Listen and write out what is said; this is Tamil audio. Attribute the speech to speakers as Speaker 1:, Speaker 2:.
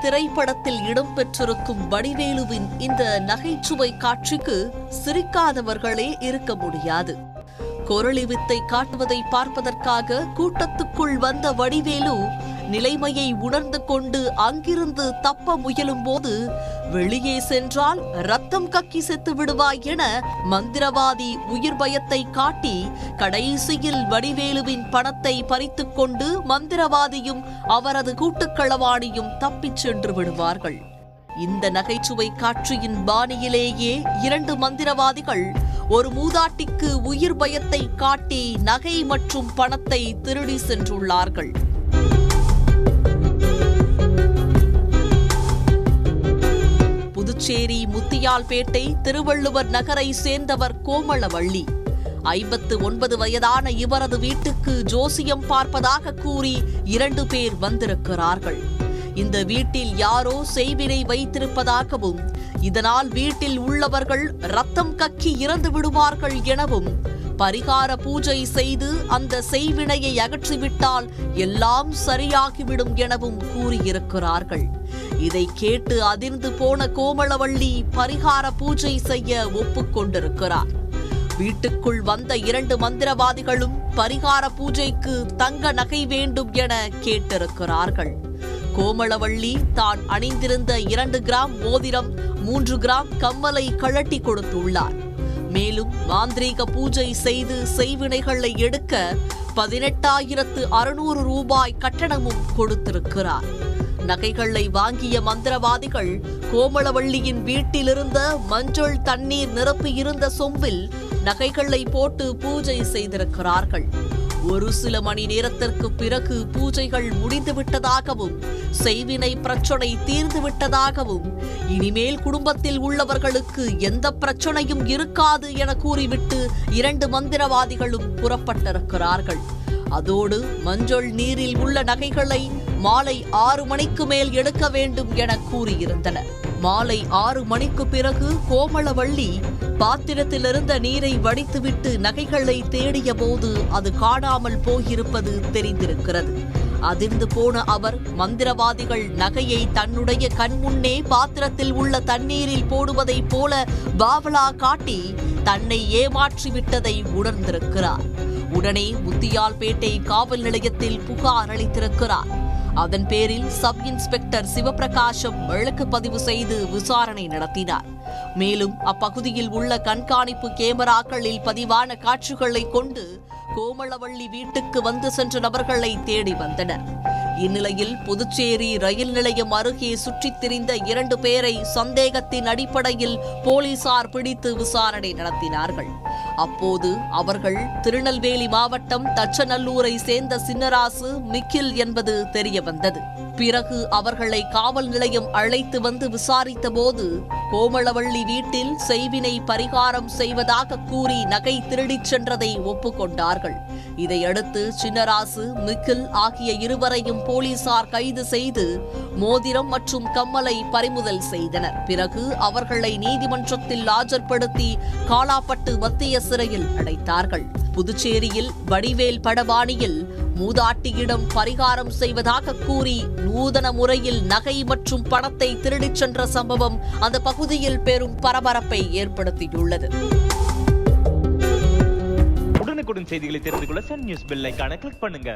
Speaker 1: திரைப்படத்தில் இடம்பெற்றிருக்கும் வடிவேலுவின் இந்த நகைச்சுவை காட்சிக்கு சிரிக்காதவர்களே இருக்க முடியாது. கொரளி வித்தை காட்டுவதை பார்ப்பதற்காக கூட்டத்துக்குள் வந்த வடிவேலு நிலைமையை உணர்ந்து கொண்டு அங்கிருந்து தப்ப முயலும் போது வெளியே சென்றால் ரத்தம் கக்கி செத்து விடுவாய் என மந்திரவாதி உயிர் பயத்தை காட்டி கடைசியில் வடிவேலுவின் பணத்தை பறித்துக் கொண்டு மந்திரவாதியும் அவரது கூட்டுக்களவாணியும் தப்பிச் சென்று விடுவார்கள். இந்த நகைச்சுவை காட்சியின் பாணியிலேயே இரண்டு மந்திரவாதிகள் ஒரு மூதாட்டிக்கு உயிர் பயத்தை காட்டி நகை மற்றும் பணத்தை திருடி சென்றுள்ளார்கள். புதுச்சேரி முத்தியால்பேட்டை திருவள்ளுவர் நகரை சேர்ந்தவர் கோமளவள்ளி. ஐம்பத்து ஒன்பது வயதான இவரது வீட்டுக்கு ஜோசியம் பார்ப்பதாக கூறி இரண்டு பேர் வந்திருக்கிறார்கள். இந்த வீட்டில் யாரோ செய்வினை வைத்திருப்பதாகவும் இதனால் வீட்டில் உள்ளவர்கள் ரத்தம் கக்கி இறந்து விடுவார்கள் எனவும் பரிகார பூஜை செய்து அந்த செய்வினையை அகற்றிவிட்டால் எல்லாம் சரியாகிவிடும் எனவும் கூறியிருக்கிறார்கள். இதை கேட்டு அதிர்ந்து போன கோமளவள்ளி பரிகார பூஜை செய்ய ஒப்புக்கொண்டிருக்கிறார். வீட்டுக்குள் வந்த இரண்டு மந்திரவாதிகளும் பரிகார பூஜைக்கு தங்க நகை வேண்டும் என கேட்டிருக்கிறார்கள். கோமளவள்ளி தான் அணிந்திருந்த இரண்டு கிராம் மோதிரம் மூன்று கிராம் கம்மலை கழட்டி கொடுத்துள்ளார். மேலும் மாந்திரீக பூஜை செய்து செய்வினைகளை எடுக்க பதினெட்டாயிரத்து அறுநூறு ரூபாய் கட்டணமும் கொடுத்திருக்கிறார். நகைகளை வாங்கிய மந்திரவாதிகள் கோமளவள்ளியின் வீட்டிலிருந்த மஞ்சள் தண்ணீர் நிரப்பியிருந்த சொம்பில் நகைகளை போட்டு பூஜை செய்திருக்கிறார்கள். ஒரு சில மணி நேரத்திற்கு பிறகு பூஜைகள் முடிந்துவிட்டதாகவும் செய்வினை பிரச்சனை தீர்ந்துவிட்டதாகவும் இனிமேல் குடும்பத்தில் உள்ளவர்களுக்கு எந்த பிரச்சனையும் இருக்காது என கூறிவிட்டு இரண்டு மந்திரவாதிகளும் புறப்பட்டிருக்கிறார்கள். அதோடு மஞ்சள் நீரில் உள்ள நகைகளை மாலை ஆறு மணிக்கு மேல் எடுக்க வேண்டும் என கூறியிருந்தனர். மாலை ஆறு மணிக்கு பிறகு கோமளவள்ளி பாத்திரத்திலிருந்த நீரை வடித்துவிட்டு நகைகளை தேடிய போது அது காணாமல் போயிருப்பது தெரிந்திருக்கிறது. அதிர்ந்து போன அவர் மந்திரவாதிகள் நகையை தன்னுடைய கண்முன்னே பாத்திரத்தில் உள்ள தண்ணீரில் போடுவதைப் போல பாவலா காட்டி தன்னை ஏமாற்றிவிட்டதை உணர்ந்திருக்கிறார். உடனே முத்தியால்பேட்டை காவல் நிலையத்தில் புகார் அளித்திருக்கிறார். அதன் பேரில் சப் இன்ஸ்பெக்டர் சிவபிரகாசம் வழக்கு பதிவு செய்து விசாரணை நடத்தினார். மேலும் அப்பகுதியில் உள்ள கண்காணிப்பு கேமராக்களில் பதிவான காட்சிகளை கொண்டு கோமளவள்ளி வீட்டுக்கு வந்து சென்ற நபர்களை தேடி வந்தனர். இந்நிலையில் புதுச்சேரி ரயில் நிலையம் அருகே சுற்றித் திரிந்த இரண்டு பேரை சந்தேகத்தின் அடிப்படையில் போலீசார் பிடித்து விசாரணை நடத்தினார்கள். அப்போது அவர்கள் திருநெல்வேலி மாவட்டம் தச்சநல்லூரை சேர்ந்த சின்னராசு மிக்கில் என்பது தெரியவந்தது. பிறகு அவர்களை காவல் நிலையம் அழைத்து வந்து விசாரித்த போது கோமளவள்ளி வீட்டில் செய்வினை பரிகாரம் செய்வதாக கூறி நகை திருடிச் சென்றதை ஒப்புக்கொண்டார்கள். இதையடுத்து சின்னராசு மிக்கில் ஆகிய இருவரையும் போலீசார் கைது செய்து மோதிரம் மற்றும் கம்மலை பறிமுதல் செய்தனர். பிறகு அவர்களை நீதிமன்றத்தில் ஆஜர்படுத்தி காலாப்பட்டு மத்திய சிறையில் அடைத்தார்கள். புதுச்சேரியில் வடிவேல் படபாணியில் மூதாட்டியிடம் பரிகாரம் செய்வதாக கூறி நூதன முறையில் நகை மற்றும் பணத்தை திருடிச் சென்ற சம்பவம் அந்த பகுதியில் பெரும் பரபரப்பை ஏற்படுத்தியுள்ளது.
Speaker 2: உடனுக்குடன் செய்திகளை தெரிந்து கொள்ள சன் நியூஸ் பெல் கிளிக் பண்ணுங்க.